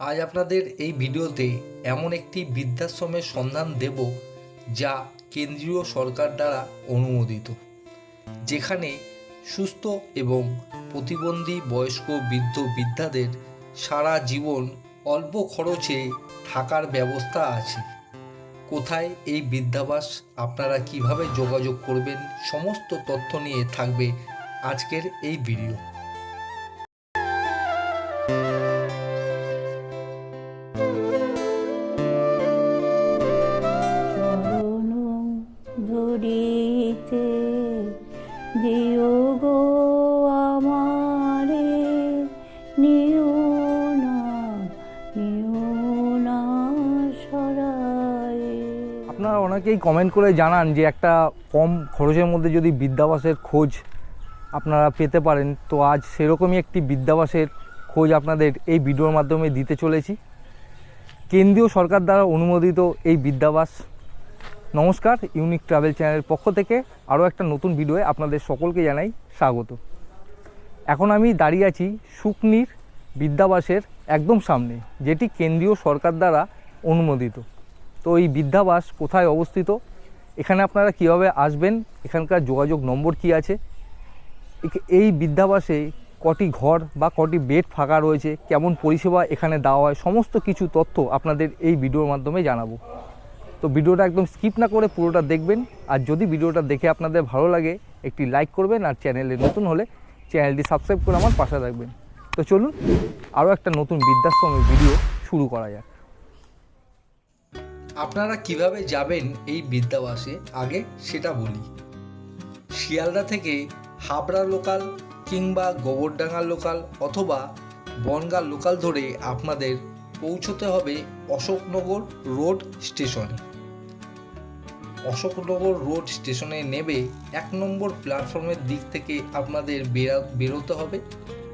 আজ আপনাদের এই ভিডিওতে এমন একটি বৃদ্ধাশ্রমের সন্ধান দেব যা কেন্দ্রীয় সরকার দ্বারা অনুমোদিত, যেখানে সুস্থ এবং প্রতিবন্ধী বয়স্ক বৃদ্ধ বৃদ্ধাদের সারা জীবন অল্প খরচে থাকার ব্যবস্থা আছে। কোথায় এই বৃদ্ধাবাস, আপনারা কীভাবে যোগাযোগ করবেন, সমস্ত তথ্য নিয়ে থাকবে আজকের এই ভিডিও। আপনারা অনেকেই কমেন্ট করে জানান যে একটা কম খরচের মধ্যে যদি বিদ্যাবাসের খোঁজ আপনারা পেতে পারেন, তো আজ সেরকমই একটি বিদ্যাবাসের খোঁজ আপনাদের এই ভিডিওর মাধ্যমে দিতে চলেছি। কেন্দ্রীয় সরকার দ্বারা অনুমোদিত এই বিদ্যাবাস। নমস্কার ইউনিক ট্রাভেল চ্যানেলের পক্ষ থেকে আরও একটা নতুন ভিডিওয়ে আপনাদের সকলকে জানাই স্বাগত। এখন আমি দাঁড়িয়ে আছি শুকনির বিদ্যাবাসের একদম সামনে, যেটি কেন্দ্রীয় সরকার দ্বারা অনুমোদিত। তো এই বৃদ্ধাবাস কোথায় অবস্থিত? এখানে আপনারা কীভাবে আসবেন? এখানকার যোগাযোগ নম্বর কি আছে? এই বৃদ্ধাবাসে কটি ঘর বা কটি বেড ফাঁকা রয়েছে? কেমন পরিষেবা এখানে দেওয়া হয়? সমস্ত কিছু তথ্য আপনাদের এই ভিডিওর মাধ্যমে জানাব। তো ভিডিওটা একদম স্কিপ না করে পুরোটা দেখবেন। আর যদি ভিডিওটা দেখে আপনাদের ভালো লাগে, একটি লাইক করবেন আর চ্যানেলে নতুন হলে চ্যানেলটি সাবস্ক্রাইব করে আমার পাশে থাকবেন। তো চলুন, আরও একটা নতুন বৃদ্ধাশ্রমের ভিডিও শুরু করা যাক। আপনারা কীভাবে যাবেন এই বিদ্যাবাসে আগে সেটা বলি। শিয়ালদা থেকে হাবড়া লোকাল কিংবা গোবরডাঙ্গা লোকাল অথবা বনগাঁ লোকাল ধরে আপনাদের পৌঁছতে হবে অশোকনগর রোড স্টেশনে অশোকনগর রোড স্টেশনে নেবে এক নম্বর প্ল্যাটফর্মের দিক থেকে আপনাদের বেরোতে হবে।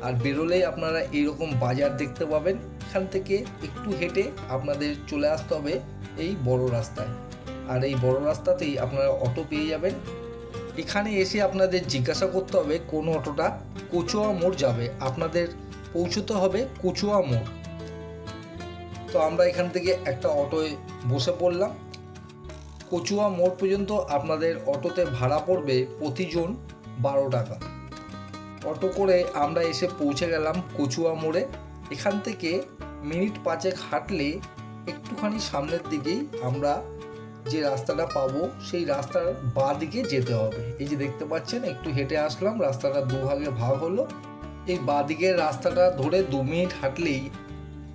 আর বেরোলেই আপনারা এইরকম বাজার দেখতে পাবেন। এখান থেকে একটু হেঁটে আপনাদের চলে আসতে হবে এই বড় রাস্তায়। আর এই বড় রাস্তাতেই আপনারা অটো পেয়ে যাবেন। এখানে এসে আপনাদের জিজ্ঞাসা করতে হবে, কোন অটোটা কচুয়া মোড় যাবে? আপনাদের পৌঁছতে হবে কচুয়া মোড়। তো আমরা এখান থেকে একটা অটোয় বসে পড়লাম। কচুয়া মোড় পর্যন্ত আপনাদের অটোতে ভাড়া পড়বে প্রতিজন বারো টাকা। অটো করে আমরা এসে পৌঁছে গেলাম কচুয়া মোড়ে। এখান থেকে মিনিট পাঁচেক হাঁটলে একটুখানি সামনের দিকেই আমরা যে রাস্তাটা পাবো, সেই রাস্তার বাঁ দিকে যেতে হবে। এই যে দেখতে পাচ্ছেন, একটু হেঁটে আসলাম, রাস্তাটা দুভাগে ভাগ হলো। এই বাঁ দিকের রাস্তাটা ধরে দু মিনিট হাঁটলেই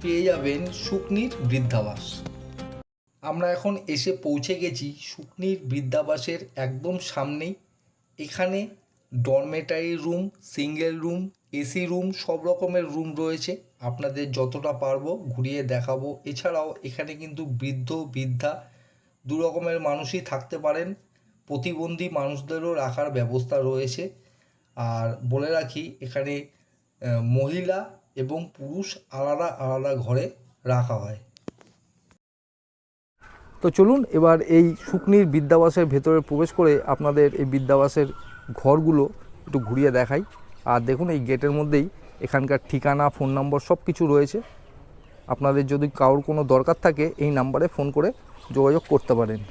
পেয়ে যাবেন শুকনির বৃদ্ধাবাস। আমরা এখন এসে পৌঁছে গেছি শুকনির বৃদ্ধাবাসের একদম সামনেই। এখানে dormitory room single room AC room সব রকমের রুম রয়েছে। আপনাদের যতটা পারব ঘুরিয়ে দেখাবো। এছাড়াও এখানে কিন্তু বৃদ্ধ, বৃদ্ধা দু রকমের মানুষই থাকতে পারেন। প্রতিবন্ধী মানুষদেরও রাখার ব্যবস্থা রয়েছে। আর বলে রাখি, এখানে মহিলা এবং পুরুষ আলাদা আলাদা ঘরে রাখা হয়। তো চলুন এবার এই শুকনির বিদ্যাবাসের ভেতরে প্রবেশ করে আপনাদের এই বিদ্যাবাসের ঘরগুলো একটু ঘুরিয়ে দেখাই। আর দেখুন, এই গেটের মধ্যেই এখানকার ঠিকানা, ফোন নম্বর সব কিছু রয়েছে। আপনাদের যদি কারোর কোনো দরকার থাকে, এই নাম্বারে ফোন করে যোগাযোগ করতে পারেন।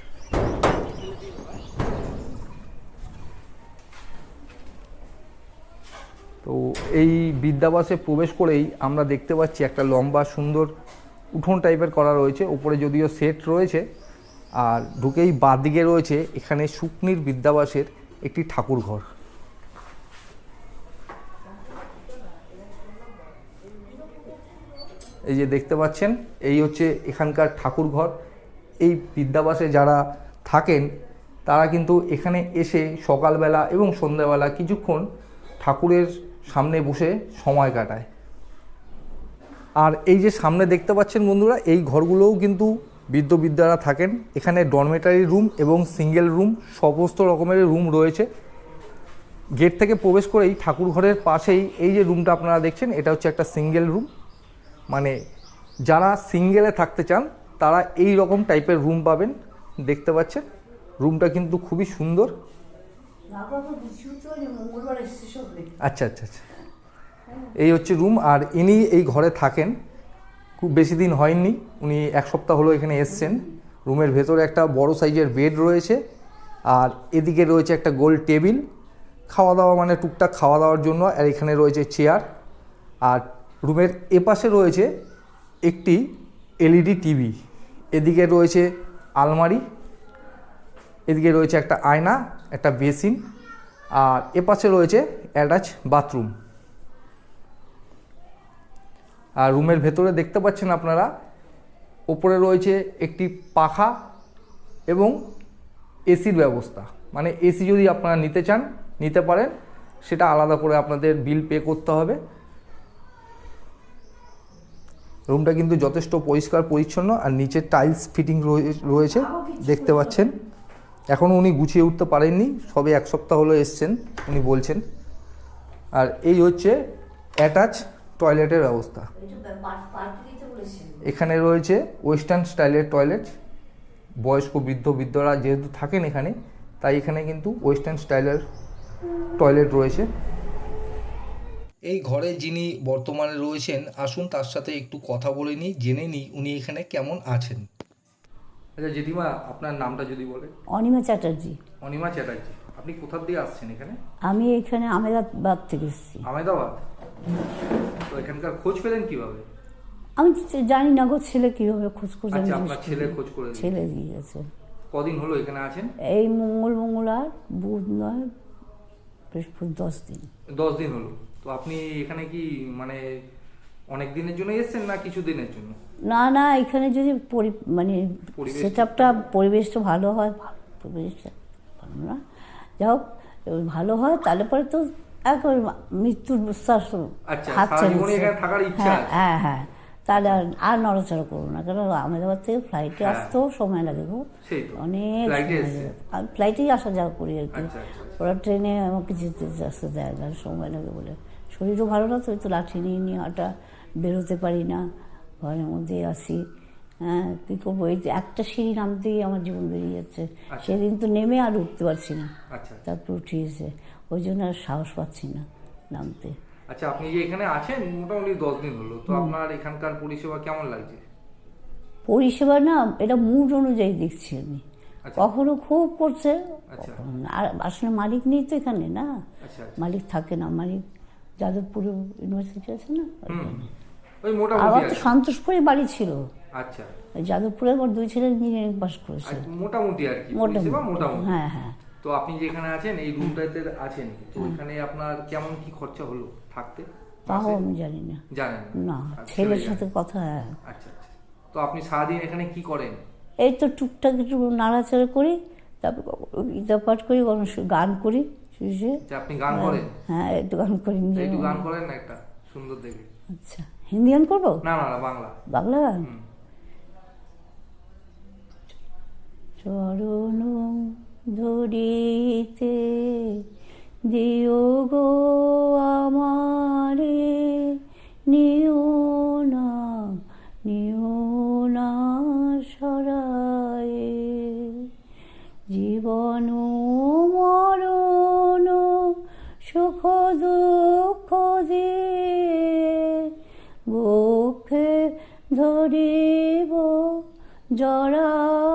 তো এই বিদ্যাবাসে প্রবেশ করেই আমরা দেখতে পাচ্ছি একটা লম্বা, সুন্দর উঠোন টাইপের করা রয়েছে। ওপরে যদিও সেট রয়েছে, আর ঢুকেই বাঁদিকে রয়েছে এখানে শুকনির বিদ্যাবাসের একটি ঠাকুর ঘর। এই যে দেখতে পাচ্ছেন, এই হচ্ছে এখানকার ঠাকুর ঘর। এই বিদ্যাবাসে যারা থাকেন, তারা কিন্তু এখানে এসে সকালবেলা এবং সন্ধ্যাবেলা কিছুক্ষণ ঠাকুরের সামনে বসে সময় কাটায়। আর এই যে সামনে দেখতে পাচ্ছেন বন্ধুরা, এই ঘরগুলোও কিন্তু বৃদ্ধ বিদ্যারা থাকেন। এখানে ডরমেটারি রুম এবং সিঙ্গেল রুম সমস্ত রকমের রুম রয়েছে। গেট থেকে প্রবেশ করেই ঠাকুর ঘরের পাশেই এই যে রুমটা আপনারা দেখছেন, এটা হচ্ছে একটা সিঙ্গেল রুম মানে যারা সিঙ্গেলে থাকতে চান, তারা এই রকম টাইপের রুম পাবেন। দেখতে পাচ্ছেন? রুমটা কিন্তু খুবই সুন্দর। আচ্ছা আচ্ছা আচ্ছা। এই হচ্ছে রুম আর ইনি এই ঘরে থাকেন। খুব বেশি দিন হয়নি, উনি এক সপ্তাহ হলো এখানে এসছেন। রুমের ভেতরে একটা বড় সাইজের বেড রয়েছে, আর এদিকে রয়েছে একটা গোল টেবিল। খাওয়া দাওয়া মানে টুকটাক খাওয়া দাওয়ার জন্য, আর এখানে রয়েছে চেয়ার। আর রুমের এপাশে রয়েছে একটি এলইডি টিভি, এদিকে রয়েছে আলমারি, এদিকে রয়েছে একটা আয়না, একটা বেসিন, আর এপাশে রয়েছে অ্যাটাচ বাথরুম। আর রুমের ভেতরে দেখতে পাচ্ছেন আপনারা ওপরে রয়েছে একটি পাখা এবং এসির ব্যবস্থা। মানে এসি যদি আপনারা নিতে চান নিতে পারেন সেটা আলাদা করে আপনাদের বিল পে করতে হবে। রুমটা কিন্তু যথেষ্ট পরিষ্কার পরিচ্ছন্ন আর নিচে টাইলস ফিটিং রয়েছে দেখতে পাচ্ছেন। এখনও উনি গুছিয়ে উঠতে পারেননি সবে এক সপ্তাহ হলো এসছেন উনি বলছেন। আর এই হচ্ছে অ্যাটাচ টয়লেটের ব্যবস্থা। এখানে রয়েছে ওয়েস্টার্ন স্টাইলের টয়লেট। বয়স্ক বৃদ্ধ বৃদ্ধরা যেহেতু থাকেন এখানে তাই এখানে কিন্তু ওয়েস্টার্ন স্টাইলের টয়লেট রয়েছে। এই ঘরে যিনি বর্তমানে রয়েছেন আসুন তার সাথে একটু কথা বলে নিই জেনে নিই উনি এখানে কেমন আছেন। আচ্ছা জেঠিমা আপনার নামটা যদি বলে। অনিমা চ্যাটার্জি। অনিমা চ্যাটার্জি। আপনি কোথা দিয়ে আসছেন এখানে? আমি এখানে আমেদাবাদ থেকে এসেছি। আমেদাবাদ? তো এখানকার খোঁজ পেলেন কীভাবে? আমি জানি না গো ছেলে কীভাবে খোঁজ আমি আচ্ছা আপনার ছেলে করি। খোঁজ করে ছেলে দিয়ে গেছে কদিন হলো এখানে আছেন? এই মঙ্গল মঙ্গল আর বুধ নয় বৃহস্পতি দশ দিন। দশ দিন হলো। তো আপনি এখানে কি মানে অনেক দিনের জন্য এসেছেন না কিছু দিনের জন্য? না না এখানে যদি মানে পরিবেশ সেট আপটা পরিবেশটা ভালো হয় পরিবেশটা ভালো না। যাই হোক ভালো হয় তাহলে পরে তো একবারে মৃত্যুর বিশ্বাস আচ্ছা। এখানে হ্যাঁ হ্যাঁ হ্যাঁ। তাহলে আর- আর নড়াচড়া করব না কারণ আহমেদাবাদ থেকে ফ্লাইটে হ্যাঁ। আসতেও সময় লাগে গো। অনেক ফ্লাইটেই আসা যাওয়া করি আর কি। আচ্ছা, আচ্ছা। ওরা ট্রেনে আমাকে যেতে আসতে দেয় না সময় লাগে বলে। শরীরও ভালো না তো তো লাঠি নিয়ে নিয়ে হাঁটা বেরোতে পারি না। ঘরের মধ্যে আসি হ্যাঁ কী করব? এই যে একটা সিঁড়ি নামতেই আমার জীবন বেরিয়ে যাচ্ছে। সেদিন তো নেমে আর উঠতে পারছি না। তারপর উঠিয়েছে ওই জন্য আর সাহস পাচ্ছি না নামতে। আচ্ছা আপনি যে এখানে আছেন মোটামুটি দশ দিন হলো তো আপনার এখানকার পরিষেবা কেমন লাগছে? পরিষেবা না এটা মুড অনুযায়ী দেখছি আমি। আচ্ছা। কখনো খুব করছে আচ্ছা। আর আসলে মালিক নেই তো এখানে না? আচ্ছা মালিক থাকে না। মালিক যাদবপুরে ইউনিভার্সিটি আছে না? আবার তো সন্তোষপুরে বাড়ি ছিল। আচ্ছা। যাদবপুরে আমার দুই ছেলে ইঞ্জিনিয়ারিং পাস করেছে। মোটামুটি আর কি। মোটামুটি। হ্যাঁ হ্যাঁ। তো আপনি যেখানে আছেন এই রুমটাতে আছেন। তো এখানে আপনার কেমন কি খরচা হলো থাকতে? তাও আমি জানি না। জানেন না? ছেলের ছেলে সাথে কথা হ্যাঁ। আচ্ছা আচ্ছা। তো আপনি সারাদিন এখানে কি করেন? এই তো টুকটাক একটু নাড়াচাড়া করি তারপর গীতা পাঠ করি গান করি শেষে আপনি গান করেন? হ্যাঁ একটু গান করি একটু গান করেন না একটা সুন্দর দেখে। আচ্ছা হিন্দি গান করব? না না না বাংলা। বাংলা গান? চরণ ধরিতে দিও গো আমারে। নিও না নিও না সরায়ে। জীবন মরণ সুখ দুঃখ দিয়ে বুকে ধরিব জড়ায়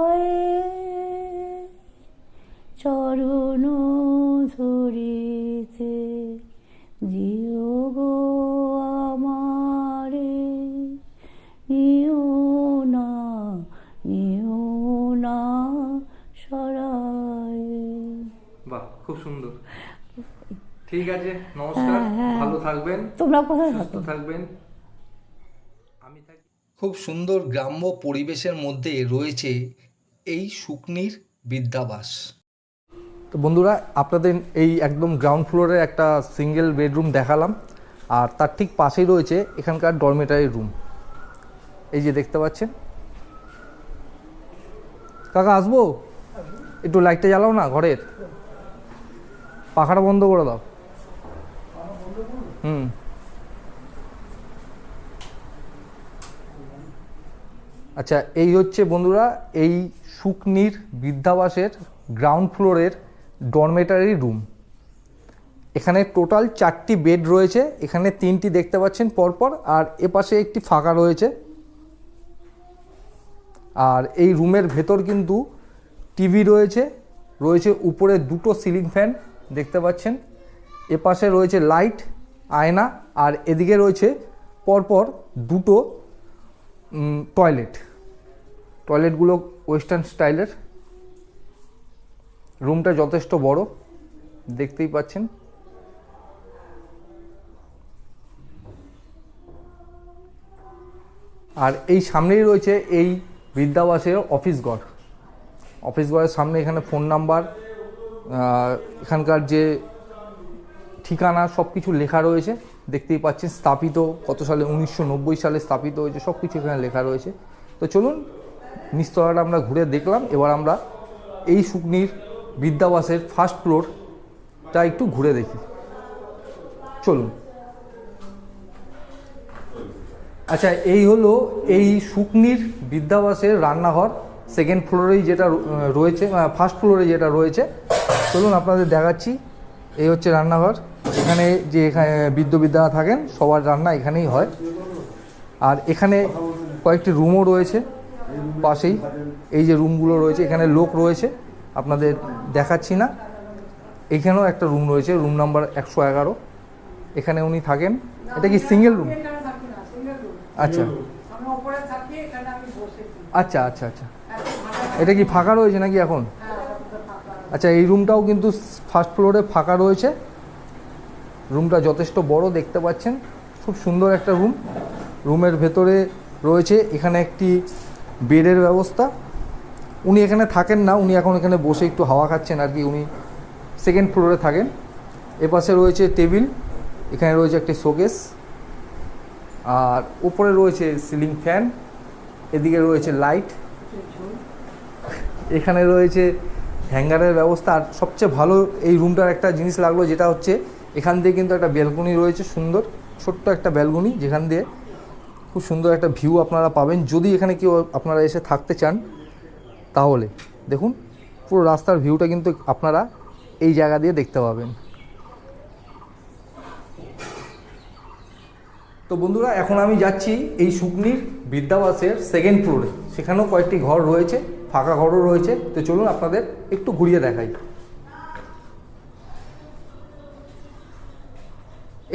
খুব সুন্দর। ঠিক আছে নমস্কার হ্যাঁ, হ্যাঁ। ভালো থাকবেন তোমরা কোথায় সুস্থ থাকবেন। আমি থাকি খুব সুন্দর গ্রাম্য পরিবেশের মধ্যে রয়েছে এই শুকনির বিদ্যাবাস। তো বন্ধুরা আপনাদের এই একদম গ্রাউন্ড ফ্লোরে একটা সিঙ্গেল বেডরুম দেখালাম আর তার ঠিক পাশেই রয়েছে এখানকার ডরমেটারি রুম এই যে দেখতে পাচ্ছেন। কাকা আসব? একটু লাইটটা জ্বালাও না ঘরের। পাখাটা বন্ধ করে দাও। হুম। আচ্ছা এই হচ্ছে বন্ধুরা, এই শুকনির বৃদ্ধাবাসের গ্রাউন্ড ফ্লোরের ডরমেটারি রুম এখানে টোটাল চারটি বেড রয়েছে, এখানে তিনটি দেখতে পাচ্ছেন পরপর, আর এপাশে একটি ফাঁকা রয়েছে। আর এই রুমের ভেতর কিন্তু টিভি রয়েছে রয়েছে উপরে দুটো সিলিং ফ্যান দেখতে পাচ্ছেন। এপাশে রয়েছে লাইট, আয়না, আর এদিকে রয়েছে পরপর দুটো টয়লেট টয়লেটগুলো ওয়েস্টার্ন স্টাইলের। রুমটা যথেষ্ট বড়, দেখতেই পাচ্ছেন। আর এই সামনেই রয়েছে এই বৃদ্ধাবাসের অফিস ঘর। অফিস ঘরের সামনে এখানে ফোন নাম্বার এখানকার যে ঠিকানা সব কিছু লেখা রয়েছে। দেখতেই পাচ্ছেন, স্থাপিত, কত সালে? উনিশশো নব্বই সালে স্থাপিত হয়েছে সব কিছু এখানে লেখা রয়েছে। তো চলুন নিস্তলাটা আমরা ঘুরে দেখলাম। এবার আমরা এই শুকনির বৃদ্ধাবাসের ফার্স্ট ফ্লোরটা একটু ঘুরে দেখি। চলুন। আচ্ছা এই হলো এই শুকনির বৃদ্ধাবাসের রান্নাঘর। সেকেন্ড ফ্লোরেই যেটা রয়েছে ফার্স্ট ফ্লোরে যেটা রয়েছে চলুন আপনাদের দেখাচ্ছি, এই হচ্ছে রান্নাঘর। এখানে যে এখানে বৃদ্ধ বিদ্যা থাকেন, সবার রান্না এখানেই হয়। আর এখানে কয়েকটি রুমও রয়েছে পাশেই। এই যে রুমগুলো রয়েছে, এখানে লোক রয়েছে, আপনাদের দেখাচ্ছি না। এখানেও একটা রুম রয়েছে, রুম নাম্বার একশো এগারো। এখানে উনি থাকেন। এটা কি সিঙ্গেল রুম। আচ্ছা। আচ্ছা আচ্ছা আচ্ছা। এটা কি ফাঁকা রয়েছে নাকি এখন। আচ্ছা এই রুমটাও কিন্তু ফার্স্ট ফ্লোরে ফাঁকা রয়েছে। রুমটা যথেষ্ট বড় দেখতে পাচ্ছেন। খুব সুন্দর একটা রুম। রুমের ভেতরে রয়েছে এখানে একটি বেডের ব্যবস্থা। উনি এখানে থাকেন না, উনি এখন এখানে বসে একটু হাওয়া খাচ্ছেন আর কি, উনি সেকেন্ড ফ্লোরে থাকেন। এপাশে রয়েছে টেবিল, এখানে রয়েছে একটি শোকেস, আর উপরে রয়েছে সিলিং ফ্যান, এদিকে রয়েছে লাইট। এখানে রয়েছে হ্যাঙ্গারের ব্যবস্থা, আর সবচেয়ে ভালো এই রুমটার একটা জিনিস লাগল যেটা হচ্ছে, এখান দিয়ে কিন্তু একটা ব্যালকনি রয়েছে সুন্দর, ছোট্ট একটা ব্যালকনি যেখান দিয়ে খুব সুন্দর একটা ভিউ আপনারা পাবেন। যদি এখানে কেউ আপনারা এসে থাকতে চান, তাহলে দেখুন, পুরো রাস্তার ভিউটা কিন্তু আপনারা এই জায়গা দিয়ে দেখতে পাবেন। তো বন্ধুরা, এখন আমি যাচ্ছি এই শুকনির বৃদ্ধাবাসের সেকেন্ড ফ্লোরে সেখানেও কয়েকটি ঘর রয়েছে, ফাঁকা ঘরও রয়েছে। তো চলুন আপনাদের একটু ঘুরিয়ে দেখাই।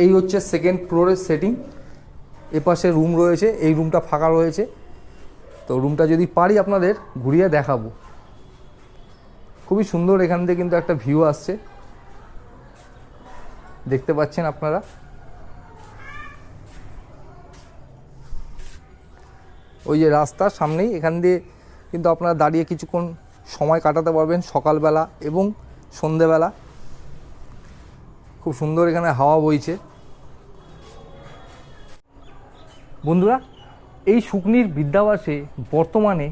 এই হচ্ছে সেকেন্ড ফ্লোরের সেটিং এপাশে রুম রয়েছে, এই রুমটা ফাঁকা রয়েছে। তো রুমটা যদি পারি আপনাদের, ঘুরিয়ে দেখাবো। খুবই সুন্দর এখান থেকে কিন্তু একটা ভিউ আসছে। দেখতে পাচ্ছেন আপনারা? ওই যে রাস্তার সামনেই, এখান দিয়ে কিন্তু আপনারা দাঁড়িয়ে কিছুক্ষণ সময় কাটাতে পারবেন সকালবেলা এবং সন্ধেবেলা। খুব সুন্দর এখানে হাওয়া বইছে। বন্ধুরা, এই শুকনির বিদ্যাবাসে বর্তমানে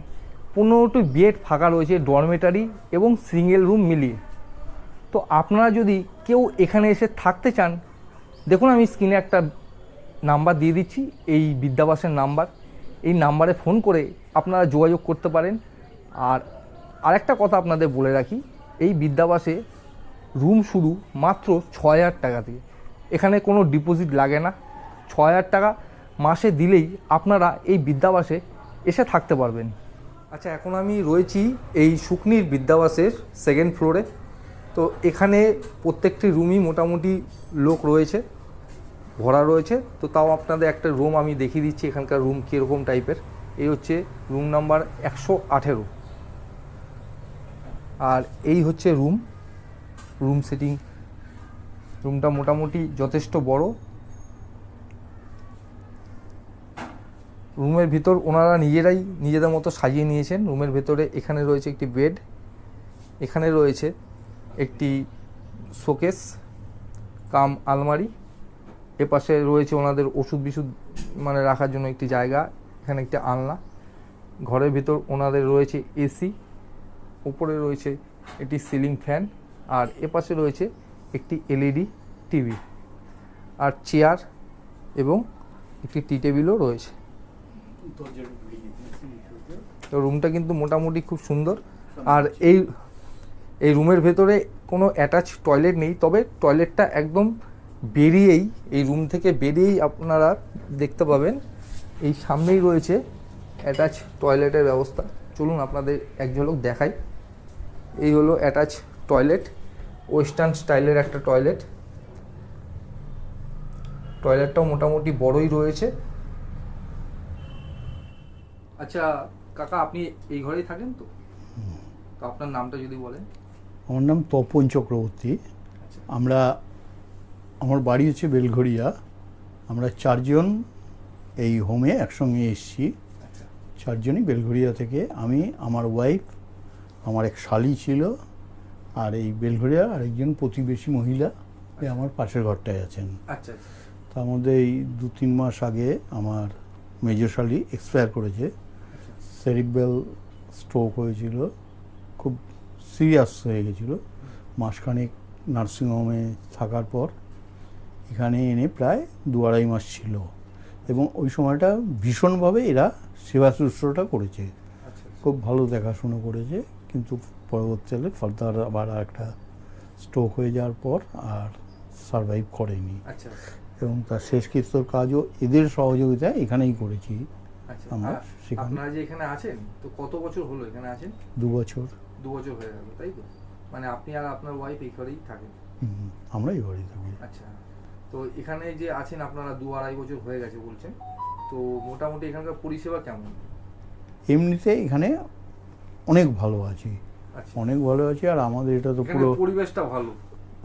পনেরোটি বেড ফাঁকা রয়েছে ডরমেটারি এবং সিঙ্গেল রুম মিলিয়ে। তো আপনারা যদি কেউ এখানে এসে থাকতে চান, দেখুন আমি স্ক্রিনে একটা নাম্বার দিয়ে দিচ্ছি, এই বিদ্যাবাসের নাম্বার। এই নাম্বারে ফোন করে আপনারা যোগাযোগ করতে পারেন। আর আরেকটা কথা আপনাদের বলে রাখি, এই বিদ্যাবাসে রুম শুরু মাত্র ছ হাজার টাকা দিয়ে। এখানে কোনো ডিপোজিট লাগে না। ছ হাজার টাকা মাসে দিলেই আপনারা এই বিদ্যাবাসে এসে থাকতে পারবেন। আচ্ছা এখন আমি রয়েছি এই শুকনির বিদ্যাবাসের সেকেন্ড ফ্লোরে তো এখানে প্রত্যেকটি রুমই মোটামুটি লোক রয়েছে। ভরা রয়েছে। তো তাও আপনাদের একটা রুম আমি দেখিয়ে দিচ্ছি, এখানকার রুম কীরকম টাইপের এই হচ্ছে রুম নাম্বার একশো আঠেরো। আর এই হচ্ছে রুম রুম সেটিং রুমটা মোটামুটি যথেষ্ট বড়। রুমের ভিতর ওনারা নিজেরাই নিজেদের মতো সাজিয়ে নিয়েছেন। রুমের ভেতরে এখানে রয়েছে একটি বেড এখানে রয়েছে একটি শোকেস কাম আলমারি। এপাশে রয়েছে ওনাদের ওষুধ বিশুধ মানে রাখার জন্য একটি জায়গা, এখানে একটি আলনা। ঘরের ভিতর ওনাদের রয়েছে এসি, উপরে রয়েছে একটি সিলিং ফ্যান, আর এপাশে রয়েছে একটি এলইডি টিভি, আর চেয়ার এবং একটি টি টেবিলও রয়েছে। তো রুমটা কিন্তু মোটামুটি খুব সুন্দর। আর এই এই রুমের ভেতরে কোনো অ্যাটাচ টয়লেট নেই, তবে টয়লেটটা একদম বেরিয়েই এই রুম থেকে বেরিয়েই আপনারা দেখতে পাবেন এই সামনেই রয়েছে অ্যাটাচ টয়লেটের ব্যবস্থা। চলুন আপনাদের এক ঝলক দেখাই। এই হলো অ্যাটাচ টয়লেট ওয়েস্টার্ন স্টাইলের একটা টয়লেট টয়লেটটাও মোটামুটি বড়ই রয়েছে। আচ্ছা কাকা আপনি এই ঘরেই থাকেন তো? তো আপনার নামটা যদি বলেন। আমার নাম তপন চক্রবর্তী। আচ্ছা। আমরা আমার বাড়ি হচ্ছে বেলঘড়িয়া। আমরা চারজন এই হোমে একসঙ্গে এসেছি। আচ্ছা। চারজনই বেলঘড়িয়া থেকে। আমি আমার ওয়াইফ আমার এক শালি ছিল আর এই বেলঘড়িয়া আরেকজন প্রতিবেশী মহিলা এই আমার পাশের ঘরটায় আছেন। আচ্ছা আচ্ছা। তার মধ্যে এই দু তিন মাস আগে আমার মেজর শালি এক্সপায়ার করেছে। সেরিব্রাল স্ট্রোক হয়েছিল। খুব সিরিয়াস হয়ে গেছিল। মাসখানেক নার্সিংহোমে থাকার পর এখানে এনে প্রায় দু আড়াই মাস ছিল। এবং ওই সময়টা ভীষণভাবে এরা সেবা শুশ্রূষাটা করেছে। আচ্ছা খুব ভালো দেখাশুনো করেছে কিন্তু পরবর্তীকালে ফার্দার আবার একটা স্ট্রোক হয়ে যাওয়ার পর আর সারভাইভ করেনি। আচ্ছা এবং তার শেষকৃত্যর কাজও এদের সহযোগিতায় এখানেই করেছি আমরা আমার সেখানে- আপনারা যে এখানে আছেন তো কত বছর হলো এখানে আছেন? দু বছর। দু বছর হয়ে গেল তাই তো? মানে আপনি আর আপনার ওয়াইফ এই ঘরেই থাকেন? আমরা এই বাড়ি থাকি। আচ্ছা। তো এখানে যে আছেন আপনারা দু আড়াই বছর হয়ে গেছে বলছেন তো মোটামুটি এখানকার পরিষেবা কেমন? এমনিতে এখানে অনেক ভালো আছি। আচ্ছা। অনেক ভালো আছি আর আমাদের এটা তো পুরো পরিবেশটা ভালো।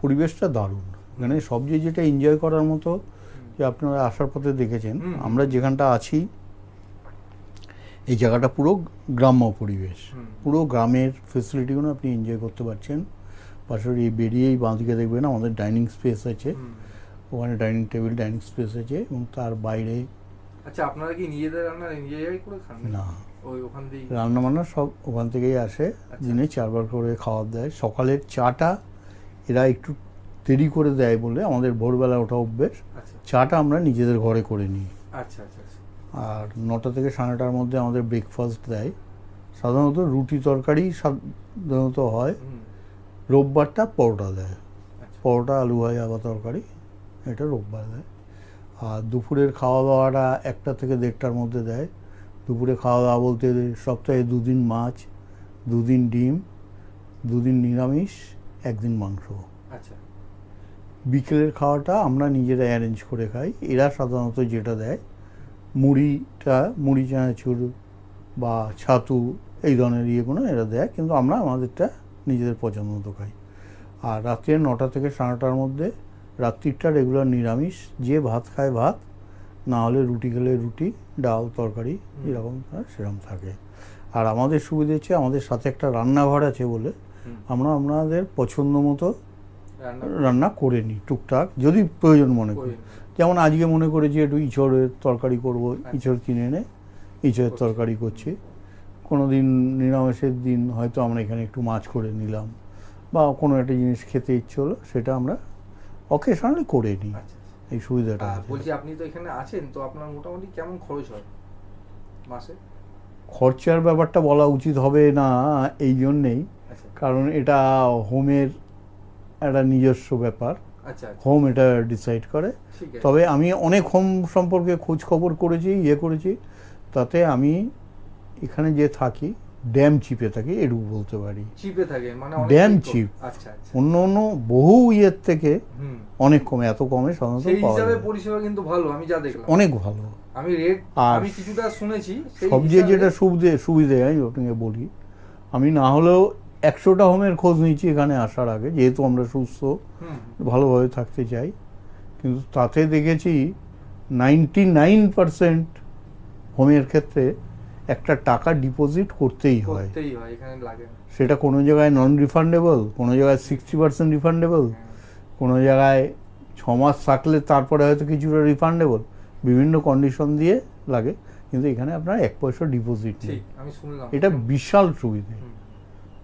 পরিবেশটা দারুণ। এখানে সবচেয়ে যেটা এনজয় করার মতো যে আপনারা আসার পথে দেখেছেন আমরা যেখানটা আছি এই জায়গাটা পুরো গ্রাম্য পরিবেশ। পুরো গ্রামের ফেসিলিটিগুলো আপনি এনজয় করতে পারছেন। পাশাপাশি বেরিয়েই বাঁদিকে দেখবেন আমাদের ডাইনিং স্পেস আছে। ওখানে ডাইনিং টেবিল ডাইনিং স্পেস আছে এবং তার বাইরে আচ্ছা আপনারা কি নিজেদের রান্না নিজেরাই করে খান? না। ওই ওখান রান্না বান্না সব ওখান থেকেই আসে আচ্ছা। দিনে চারবার করে খাওয়া দেয়। সকালের চাটা এরা একটু দেরি করে দেয় বলে আমাদের ভোরবেলা ওঠা অভ্যেস। আচ্ছা। চাটা আমরা নিজেদের ঘরে করে নিই। আচ্ছা আচ্ছা আচ্ছা। আর নটা থেকে সাড়ে নটার মধ্যে আমাদের ব্রেকফাস্ট দেয়। সাধারণত রুটি তরকারি সাধারণত হয়। রোববারটা পরোটা দেয়। পরোটা আলু ভাজা বা তরকারি। এটা রোববার দেয়। আর দুপুরের খাওয়া দাওয়াটা একটা থেকে দেড়টার মধ্যে দেয়। দুপুরে খাওয়া দাওয়া বলতে সপ্তাহে দুদিন মাছ দুদিন ডিম দুদিন নিরামিষ একদিন মাংস। আচ্ছা। বিকেলের খাওয়াটা আমরা নিজেরা অ্যারেঞ্জ করে খাই। এরা সাধারণত যেটা দেয় মুড়িটা মুড়ি চানাচুর বা ছাতু এই ধরনের ইয়েগুলো এরা দেয়। কিন্তু আমরা আমাদেরটা নিজেদের পছন্দ মতো খাই। আর রাত্রে নটা থেকে সাড়ে নটার মধ্যে রাত্রিটা রেগুলার নিরামিষ যে ভাত খায় ভাত না হলে রুটি খেলে রুটি ডাল তরকারি এরকম সেরকম থাকে। আর আমাদের সুবিধা হচ্ছে আমাদের সাথে একটা রান্নাঘর আছে বলে আমরা আপনাদের পছন্দ মতো রান্না করে নিই টুকটাক যদি প্রয়োজন মনে করি। যেমন আজকে মনে করেছি একটু ইঁচড়ের তরকারি করব ইঁচড় কিনে এনে ইঁচড়ের তরকারি করছি। কোনো দিন নিরামিষের দিন হয়তো আমরা এখানে একটু মাছ করে নিলাম বা কোনো একটা জিনিস খেতে ইচ্ছে হলো সেটা আমরা অকেশনালি করে নিই আচ্ছা এই সুবিধাটা বলছি আপনি তো এখানে আছেন তো আপনার মোটামুটি কেমন খরচ হয় মাসে? খরচার ব্যাপারটা বলা উচিত হবে না এই জন্যেই আচ্ছা। কারণ এটা হোমের একটা নিজস্ব ব্যাপার। আচ্ছা আচ্ছা। হোম এটা ডিসাইড করে। তবে আমি অনেক হোম সম্পর্কে খোঁজ খবর করেছি ইয়ে করেছি। তাতে আমি এখানে যে থাকি ড্যাম চিপে থাকি এটুকু বলতে পারি। চিপে থাকে মানে কম। cheap। আচ্ছা আচ্ছা। অন্য অন্য বহু ইয়ের থেকে অনেক কমে এত কমে সাধারণত সেই হিসাবে পরিষেবা কিন্তু ভালো আমি যা দেখলাম। অনেক ভালো। আমি রেট আমি কিছুটা শুনেছি সবচেয়ে যেটা সুবিধে সুবিধে আমি আপনাকে বলি আমি না হলেও একশোটা হোমের খোঁজ নিয়েছি এখানে আসার আগে যেহেতু আমরা সুস্থ ভালোভাবে থাকতে চাই। কিন্তু তাতে দেখেছি নাইনটি নাইন পারসেন্ট হোমের ক্ষেত্রে একটা টাকা ডিপোজিট করতেই হয়। সেটা কোনো জায়গায় নন রিফান্ডেবল কোনো জায়গায় সিক্সটি পার্সেন্ট রিফান্ডেবল কোনো জায়গায় ছ মাস থাকলে তারপরে হয়তো কিছুটা রিফান্ডেবল বিভিন্ন কন্ডিশন দিয়ে লাগে। কিন্তু এখানে আপনার এক পয়সা ডিপোজিট নেই। এটা বিশাল সুবিধে।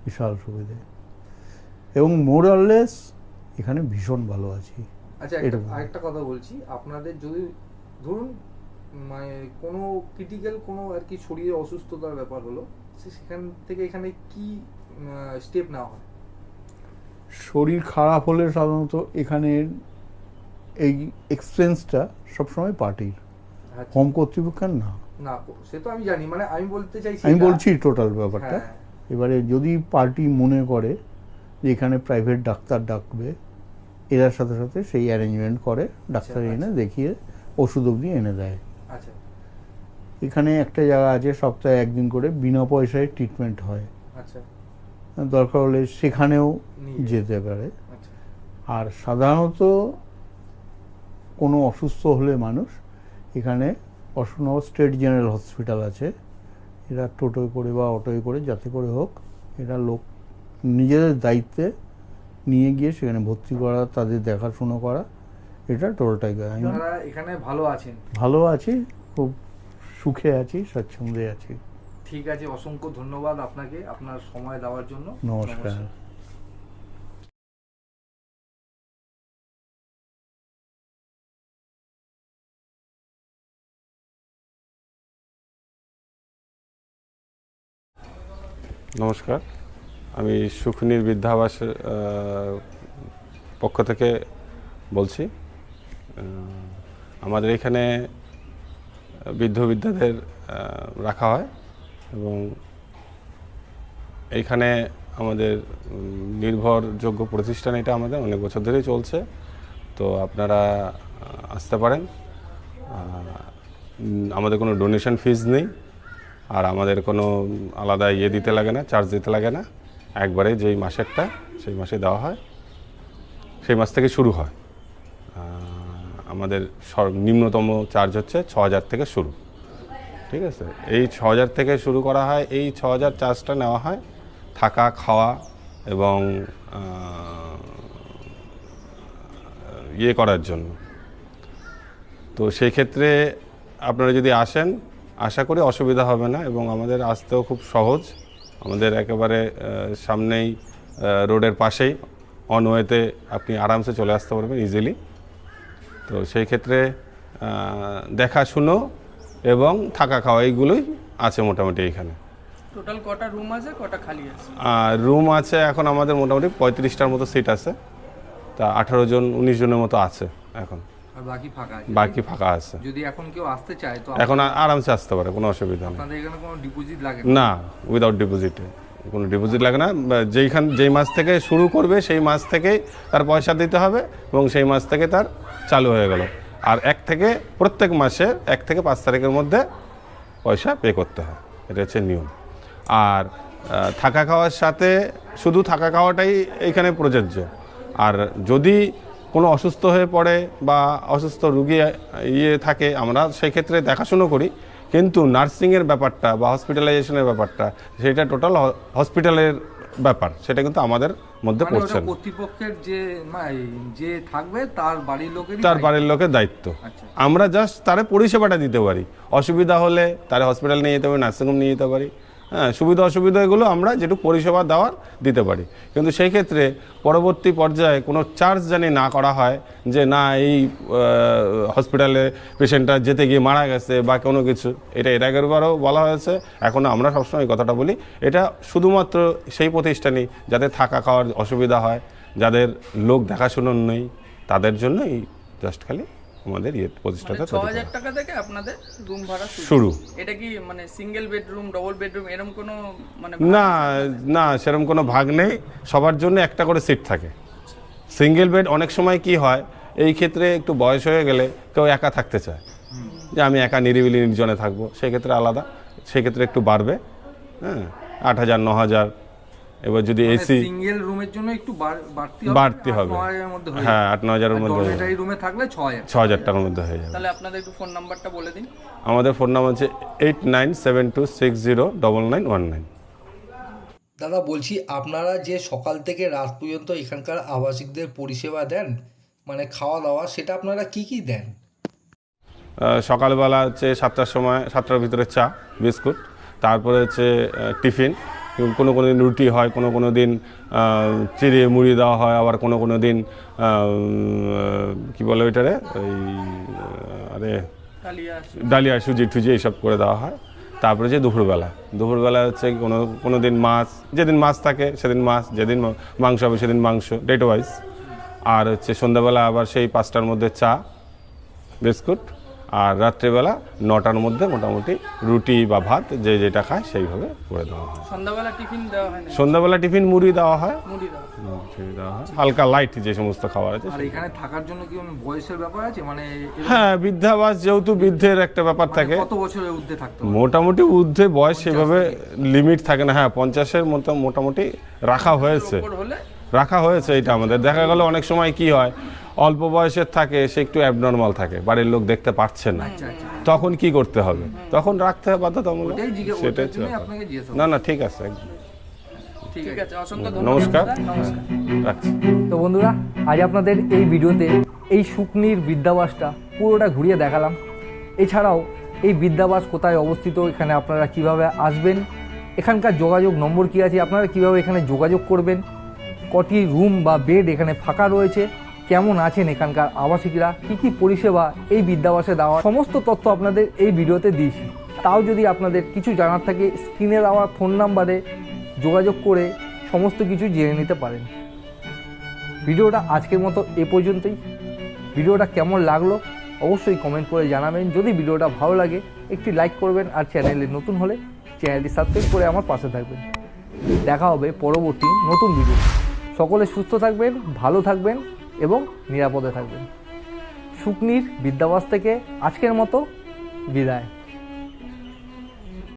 বিশাল সুবিধে। এবং মোরাললেস এখানে ভীষণ ভালো আছি। আচ্ছা একটা-। আরেকটা কথা বলছি। আপনাদের যদি ধরুন মানে কোনো ক্রিটিক্যাল কোনো আর কি শরীরে অসুস্থতার ব্যাপার হলো সেখান থেকে এখানে কি স্টেপ নেওয়া হয়? শরীর খারাপ হলে সাধারণত এখানে এই এক্সপেন্সটা সবসময় পার্টির আচ্ছা। হোম কর্তৃপক্ষের না। না সে তো আমি জানি মানে আমি বলতে চাইছি আমি বলছি টোটাল ব্যাপারটা। হ্যাঁ। এবারে যদি পার্টি মনে করে যে এখানে প্রাইভেট ডাক্তার ডাকবে এরার সাথে সাথে সেই অ্যারেঞ্জমেন্ট করে ডাক্তার আচ্ছা, এনে দেখিয়ে ওষুধ অবধি এনে দেয়। আচ্ছা এখানে একটা জায়গা আছে সপ্তাহে একদিন করে বিনা পয়সায় ট্রিটমেন্ট হয়। আচ্ছা। দরকার হলে সেখানেও যেতে পারে। আচ্ছা। আর সাধারণত কোনো অসুস্থ হলে মানুষ এখানে অশোকনগর স্টেট জেনারেল হসপিটাল আছে। এরা টোটোয় করে বা অটোয় করে যাতে করে হোক এরা লোক নিজেদের দায়িত্বে নিয়ে গিয়ে সেখানে ভর্তি করা তাদের দেখাশোনা করা এটা টোটালটাই আমি এখানে ভালো আছেন। ভালো আছি খুব সুখে আছি স্বাচ্ছন্দ্যে আছি। ঠিক আছে অসংখ্য ধন্যবাদ আপনাকে আপনার সময় দেওয়ার জন্য। নমস্কার। নমস্কার। আমি সুখনির বৃদ্ধাবাসের পক্ষ থেকে বলছি। আমাদের এখানে বৃদ্ধ বৃদ্ধাদের রাখা হয় এবং এইখানে আমাদের নির্ভরযোগ্য প্রতিষ্ঠান এটা আমাদের, অনেক বছর ধরেই চলছে। তো আপনারা আসতে পারেন। আমাদের কোনো ডোনেশন ফিজ নেই আর আমাদের কোনো আলাদা ইয়ে দিতে লাগে না চার্জ দিতে লাগে না। একবারে যেই মাসেরটা, সেই মাসে দেওয়া হয়। সেই মাস থেকে শুরু হয়। আমাদের নিম্নতম চার্জ হচ্ছে ছ হাজার থেকে শুরু। ঠিক আছে? এই ছ হাজার থেকে শুরু করা হয়, এই ছ হাজার চার্জটা নেওয়া হয় থাকা, খাওয়া এবং ইয়ে করার জন্য। তো সেই ক্ষেত্রে আপনারা যদি আসেন, আশা করি অসুবিধা হবে না এবং আমাদের আসতেও খুব সহজ। আমাদের একেবারে সামনেই রোডের পাশেই অনওয়েতে আপনি আরামসে চলে আসতে পারবেন ইজিলি তো সেই ক্ষেত্রে দেখাশুনো এবং থাকা খাওয়া এইগুলোই আছে মোটামুটি এখানে। টোটাল কটা রুম আছে কটা খালি আছে? আর রুম আছে এখন আমাদের মোটামুটি পঁয়ত্রিশটার মতো সিট আছে। তা আঠারো জন উনিশ জনের মতো আছে এখন। আর বাকি ফাঁকা আছে? বাকি ফাঁকা আছে। যদি এখন কেউ আসতে চায় তো এখন আরামসে আসতে পারে কোনো অসুবিধা নেই। আপনাদের এখানে কোনো ডিপোজিট লাগে না? না উইদাউট ডিপোজিটে কোনো ডিপোজিট লাগে না। যেইখান, যেই মাস থেকে শুরু করবে, সেই মাস থেকেই তার পয়সা দিতে হবে এবং সেই মাস থেকে তার চালু হয়ে গেল। আর এক থেকে প্রত্যেক মাসে, এক থেকে পাঁচ তারিখের মধ্যে পয়সা পে করতে হয়। এটা হচ্ছে নিয়ম। আর থাকা খাওয়ার সাথে শুধু থাকা খাওয়াটাই এখানে প্রযোজ্য। আর যদি কোনো অসুস্থ হয়ে পড়ে বা অসুস্থ রুগী ইয়ে থাকে, আমরা সেই ক্ষেত্রে দেখাশুনো করি। কিন্তু নার্সিংয়ের ব্যাপারটা বা হসপিটালাইজেশনের ব্যাপারটা সেটা টোটাল হসপিটালের ব্যাপার সেটা কিন্তু আমাদের মধ্যে মানে পড়ছে কর্তৃপক্ষের যে যে থাকবে তার বাড়ির লোকের তার বাড়ির লোকের দায়িত্ব। আচ্ছা। আমরা জাস্ট তারে পরিষেবাটা দিতে পারি। অসুবিধা হলে তারে হসপিটাল নিয়ে যেতে পারি নার্সিংহোম নিয়ে যেতে পারি। হ্যাঁ সুবিধা অসুবিধা এগুলো আমরা যেটুকু পরিষেবা দেওয়ার দিতে পারি। কিন্তু সেই ক্ষেত্রে পরবর্তী পর্যায়ে কোনো চার্জ জানি না করা হয় যে না, এই হসপিটালে পেশেন্টটা যেতে গিয়ে মারা গেছে বা কোনো কিছু। এটা এর আগের বারও বলা হয়েছে এখন আমরা সবসময় কথাটা বলি। এটা শুধুমাত্র সেই প্রতিষ্ঠানই যাদের থাকা খাওয়ার অসুবিধা হয়, যাদের লোক দেখাশুনোর নেই, তাদের জন্যই জাস্ট খালি আমাদের ইয়ে প্রতিষ্ঠাটা মানে ছ। হাজার টাকা থেকে আপনাদের রুম ভাড়া শুরু। শুরু। এটা কি মানে সিঙ্গেল বেডরুম ডবল বেডরুম এরকম কোনো মানে না না সেরকম কোনো ভাগ নেই। সবার জন্য একটা করে সিট থাকে। সিঙ্গেল বেড অনেক সময় কি হয় এই ক্ষেত্রে একটু বয়স হয়ে গেলে কেউ একা থাকতে চায়। যে আমি একা নিরিবিলি নির্জনে থাকব সেক্ষেত্রে আলাদা সেক্ষেত্রে একটু বাড়বে। হ্যাঁ আট হাজার ন হাজার এবার যদি এসি সিঙ্গেল রুমের জন্য একটু বাড়- বাড়তি বাড়তি হবে। হয়ে হ্যাঁ আট ন হাজারের মধ্যে যাবে। রুমে থাকলে ছ হাজার। ছ হাজার টাকার মধ্যে হয়ে যাবে। তাহলে আপনাদের একটু ফোন নাম্বারটা বলে দিন। আমাদের ফোন নাম্বার হচ্ছে eight nine seven two six zero double nine one nine দাদা বলছি আপনারা যে সকাল থেকে রাত পর্যন্ত এখানকার আবাসিকদের পরিষেবা দেন মানে খাওয়া দাওয়া সেটা আপনারা কি কি দেন? সকালবেলা হচ্ছে সাতটার সময় সাতটার ভিতরে চা বিস্কুট তারপরে হচ্ছে টিফিন কোনো কোনো দিন রুটি হয় কোনো কোনো দিন চিড়ে মুড়ি দেওয়া হয় আবার কোনো কোনো দিন কি বলে ওইটারে? ওই আরে ডালিয়া সুজি টুজি এইসব করে দেওয়া হয়। তারপরে যে দুপুরবেলা দুপুরবেলা হচ্ছে কোনো কোনো দিন মাছ যেদিন মাছ থাকে সেদিন মাছ যেদিন মাংস হবে সেদিন মাংস ডেট ওয়াইজ আর হচ্ছে সন্ধ্যাবেলা আবার সেই পাঁচটার মধ্যে চা বিস্কুট আর রাত্রেবেলা নটার মধ্যে মোটামুটি রুটি বা ভাত যে যেটা খায় সেইভাবে করে দেওয়া হয়। সন্ধ্যাবেলা টিফিন দেওয়া হয় সন্ধ্যাবেলা টিফিন মুড়ি দেওয়া হয়। মুড়ি দেওয়া হয়। হালকা লাইট যে সমস্ত খাবার আছে আর এখানে থাকার জন্য কি বয়সের ব্যাপার আছে? মানে হ্যাঁ বৃদ্ধাবাস যেহেতু বৃদ্ধের একটা ব্যাপার মানে থাকে। কত বছরের ঊর্ধ্বে থাকতে মোটামুটি ঊর্ধ্বে বয়স সেভাবে লিমিট থাকে না। হ্যাঁ পঞ্চাশের মতো মোটামুটি রাখা হয়েছে। হলে রাখা হয়েছে এটা আমাদের। দেখা গেল অনেক সময় কি হয় অল্প বয়সের থাকে সে একটু অ্যাবনর্মাল থাকে বাড়ির লোক দেখতে পারছে না। আচ্ছা আচ্ছা। তখন কি করতে হবে? তখন রাখতে হবে বাধ্যতামূলক। সেটাই না না ঠিক আছে একদম। নমস্কার। নমস্কার। রাখছি। তো বন্ধুরা আজ আপনাদের এই ভিডিওতে এই শুকনির বৃদ্ধাবাসটা পুরোটা ঘুরিয়ে দেখালাম। এছাড়াও এই বৃদ্ধাবাস কোথায় অবস্থিত এখানে আপনারা কীভাবে আসবেন এখানকার যোগাযোগ নম্বর কী আছে আপনারা কীভাবে এখানে যোগাযোগ করবেন কটি রুম বা বেড এখানে ফাঁকা রয়েছে? কেমন আছেন এখানকার আবাসিকরা? কী কী পরিষেবা এই বৃদ্ধাবাসে দেওয়া? সমস্ত তথ্য আপনাদের এই ভিডিওতে দিয়েছি। তাও যদি আপনাদের কিছু জানার থাকে, স্ক্রিনে দেওয়া ফোন নাম্বারে যোগাযোগ করে সমস্ত কিছু জেনে নিতে পারেন। ভিডিওটা আজকের মতো এ পর্যন্তই। ভিডিওটা কেমন লাগল অবশ্যই কমেন্ট করে জানাবেন। যদি ভিডিওটা ভালো লাগে, একটি লাইক করবেন আর চ্যানেলে নতুন হলে চ্যানেলটি সাবস্ক্রাইব করে আমার পাশে থাকবেন। দেখা হবে পরবর্তী নতুন ভিডিও সকলে সুস্থ থাকবেন ভালো থাকবেন এবং নিরাপদে থাকবেন। শুকনির বিদ্যাবাস থেকে আজকের মতো বিদায়।